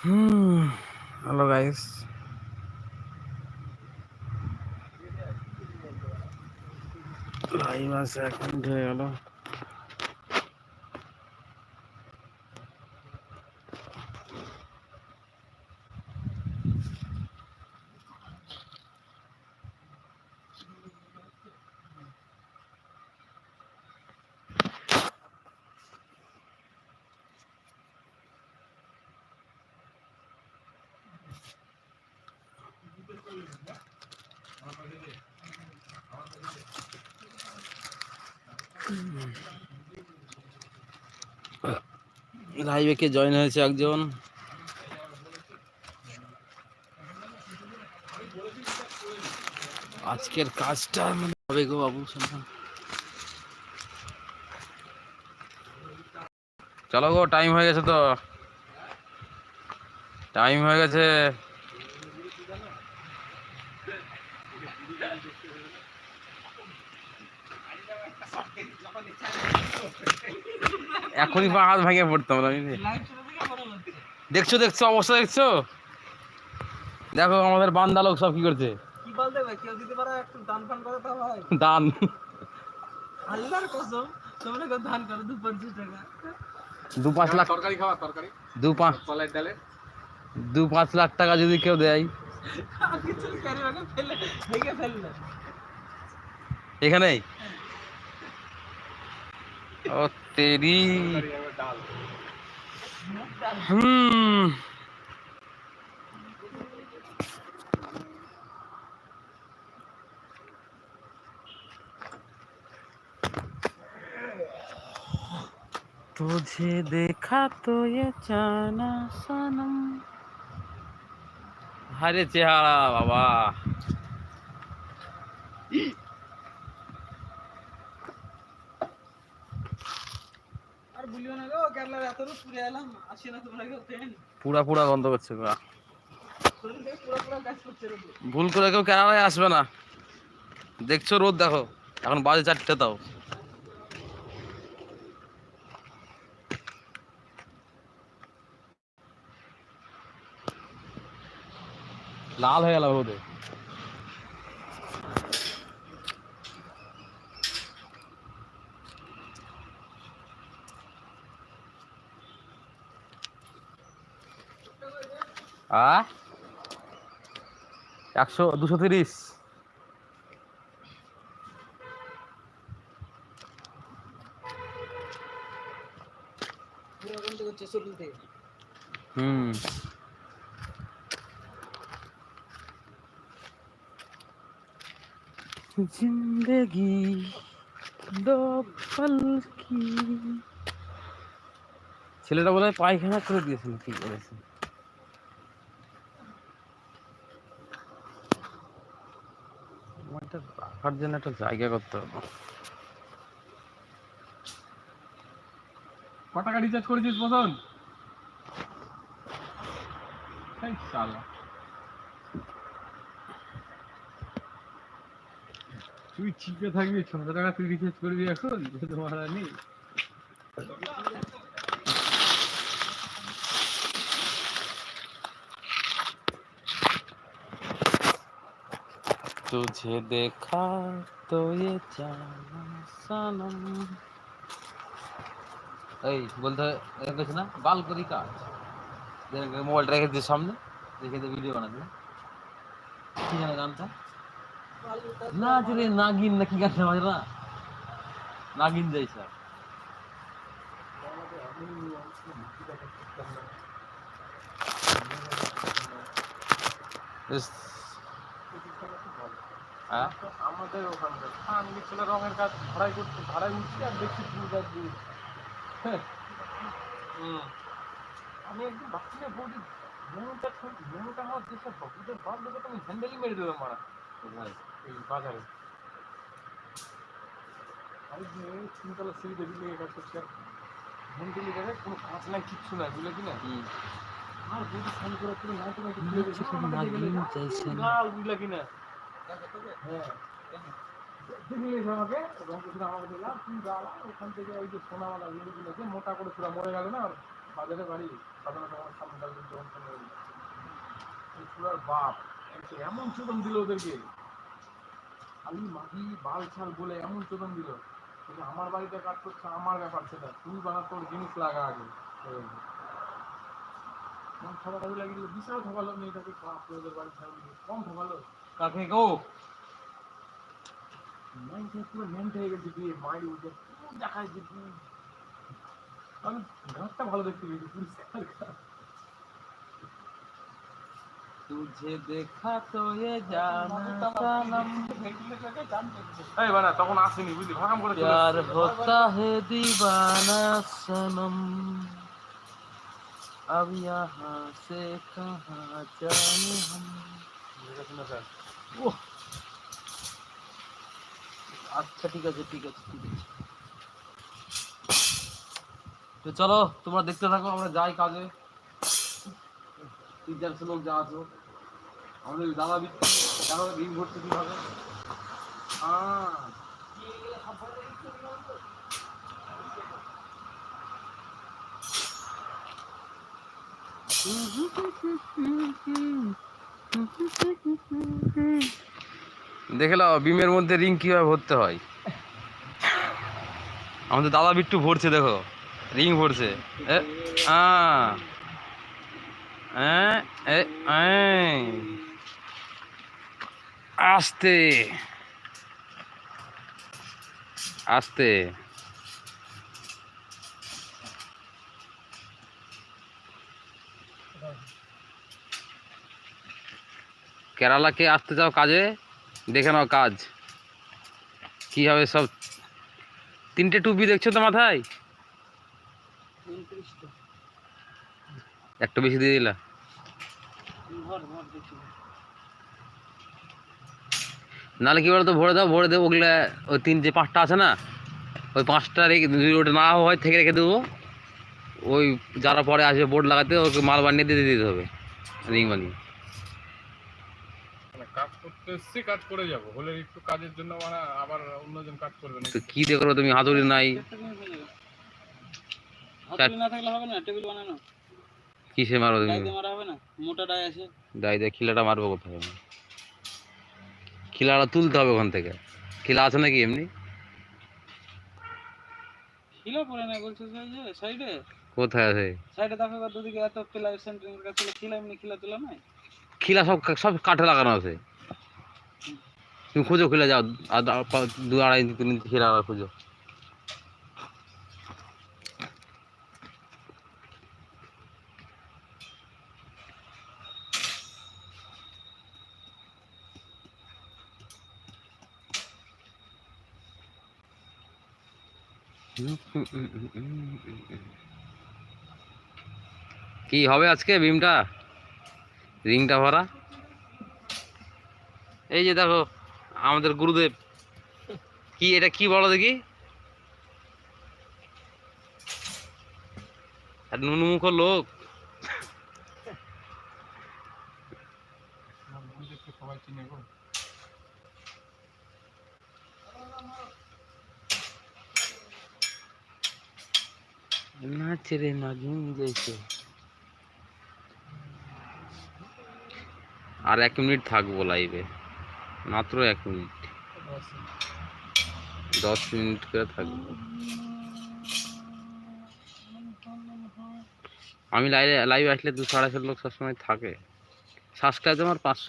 Hello guys live আছে এক minute হয়ে গেল লাইভে কে জয়েন হয়েছে একজন? আজকের কাজটা মানে হবে গো বাবু চলো গো টাইম হয়ে গেছে তো। টাইম হয়ে গেছে। এখনই পা হাত ভেঙে পড়তাম আমি দেখছ দেখছ অবস্থা দেখছ? দেখো আমাদের বান্দা লোক সব কি করছে? কি বলতে ভাই কেউ দিতে পারো একটু দান ফান করে তো ভাই দান। আল্লাহর কসম তোমরা দান করো দু পঞ্চাশ টাকা। দু পাঁচ লাখ তরকারি খাওয়া তরকারি? দু পাঁচ কলাই ডালে? দু পাঁচ লাখ টাকা যদি কেউ দেয়। এখানেই? तेरी हम्म तुझे देखा तो ये जाना सनम हरे चेहरा बाबा পুরে পুরা গন্ধ করছে ভুল করে কেউ কেরালায় আসবে না। দেখছ রোদ দেখো। এখন বাজে চারটে তাও। লাল হয়ে গেল রোদে। আ একশো দুশো তিরিশ পুরো গন্ধ করছে শরীর থেকে হুম जिंदगी दो पल की ছেলেটা বলে পায়খানা করে দিয়েছিল কি করেছে আমার রাখার জন্য একটা জায়গা করতে হবে। ক টাকা রিচার্জ করেছিস শালা। তুই চিপে থাকবি, ছশো টাকা তুই রিচার্জ করবি এখন? তোমার নেই। तुझे देखा तो ये जाना सनम এই বলতে দেখেছ না গাল করি কাজ মোবাইলটা রেখে দিয়ে সামনে রেখে দিয়ে ভিডিও বানাতে কি জানো গানটা না চলে নাগিন না কি গান আমাদের না নাগিন যাই স্যার হ্যাঁ আমাদের ওখানে আমি ছেলে রঙের কাজ ভাড়াই করতে ভাড়াই উঠছি আর দেখছি দিয়ে। হ্যাঁ। হুম। আমি একদিন না বৌদি মনুটা মনুটা আমার দেশের ভক্তদের বাদ দেবে তো আমি হ্যান্ডেলই মেরে দেবো মারা। এই বাজারে। আমি যে তিনতলা সিঁড়ি দেখি লেগে কাজ করছি আর হ্যান্ডেল লেগে কোনো কাজ নাই কিচ্ছু নাই বুঝলে কি না? আর বৌদি ফোন করে চাইছে না গাল বুঝলা কি না? আমাকে আমাকে তুই ওখান থেকে ওই যে মোটা করে না বাড়ি এমন চোদন দিল ওদেরকে খালি মাটি বাল ছাল বলে এমন চোদন দিল আমার বাড়িতে কাজ করছে, আমার ব্যাপার সেটা। তুই বানা তোর জিনিস লাগা আগে। খাবার লাগিয়ে বিশাল ঠকালো মেয়েটাকে রে ওদের বাড়ি কম ঠকালো কাকে গো মাইন্ড পুরো মেন্ট হয়ে গেছে দিয়ে মাইন্ড উঠে পুরো দেখায় যে তুই আমি গাছটা ভালো দেখতে পেয়েছি পরিষ্কার ঘাস। तुझे देखा तो ये जाना सनम এই বানা তখন আসেনি বুঝলি ভাগাম করে চলে प्यार এসেছে। होता है दीवाना सनम अब यहाँ से कहाँ जाए हम ওহ। আচ্ছা ঠিক আছে ঠিক আছে ঠিক আছে। তো চলো তোমরা দেখতে থাকো আমরা যাই কাজে। তিন চারশো লোক যা আছো। আমাদের দাদা বিক্রি দেখো রিং ভরছে কীভাবে? আহ, দেখে নাও, বিমের মধ্যে রিং কীভাবে ভরতে হয়। আমাদের দাদা বিট্টু ভরছে, দেখো। রিং ভরছে। আস্তে। আস্তে। কেরালাকে আসতে চাও কাজে? দেখে নাও কাজ। কি হবে সব? তিনটে টুপি দেখছ তো মাথায়? একটু বেশি দিয়ে দিলা। নাহলে কি বলতো, ভরে দাও, ভরে দেবো, ওগুলা ওই তিন যে পাঁচটা আছে না, ওই পাঁচটা রেখে যদি না হয় থেকে রেখে দেবো। ওই যারা পরে আসবে, বোর্ড লাগাতে, ওকে মাল বানিয়ে দিয়ে দিতে হবে রিং বানিয়ে। কাজ করতে এসছি কাজ করে যাব। হলে একটু কাজের জন্য মানে আবার অন্যজন কাজ করবে না তো কী দিয়ে তুমি? হাতুড়ি নাই। হাতুড়ি না থাকলে হবে না টেবিল বানানো। কিসে মারো তুমি? ডাই মারা হবে না মোটা ডাই আছে। দিয়ে খিলাটা মারবো কোথায়? আমি? খিলাটা তুলতে হবে ওখান থেকে। খিলা আছে নাকি এমনি? খিলা পড়ে না বলছে যে সাইডে কোথায় আছে? সাইডে দেখো দুদিকে এত পিলার সেন্টারিং কাছে খিলা এমনি খিলা তোলা নাই খিলা সব সব কাঠে লাগানো আছে। তুমি খুঁজো খিলা, যাও। আর দু আড়াই ইঞ্চি, তিন ইঞ্চি খিলা খুঁজো। কি হবে আজকে বিমটা রিংটা ভরা। এই যে দেখো, আমাদের গুরুদেব। কি, এটা কি বলো দেখি? আর নুনুমুখ লোক। নাচে রে নাগিন জেসে আর এক মিনিট থাকব লাইভে মাত্র এক মিনিট। দশ মিনিট করে থাকব। আমি লাইভে লাইভে আসলে দু সাড়ে লোক সবসময় থাকে। সাবস্ক্রাইব আমার পাঁচশো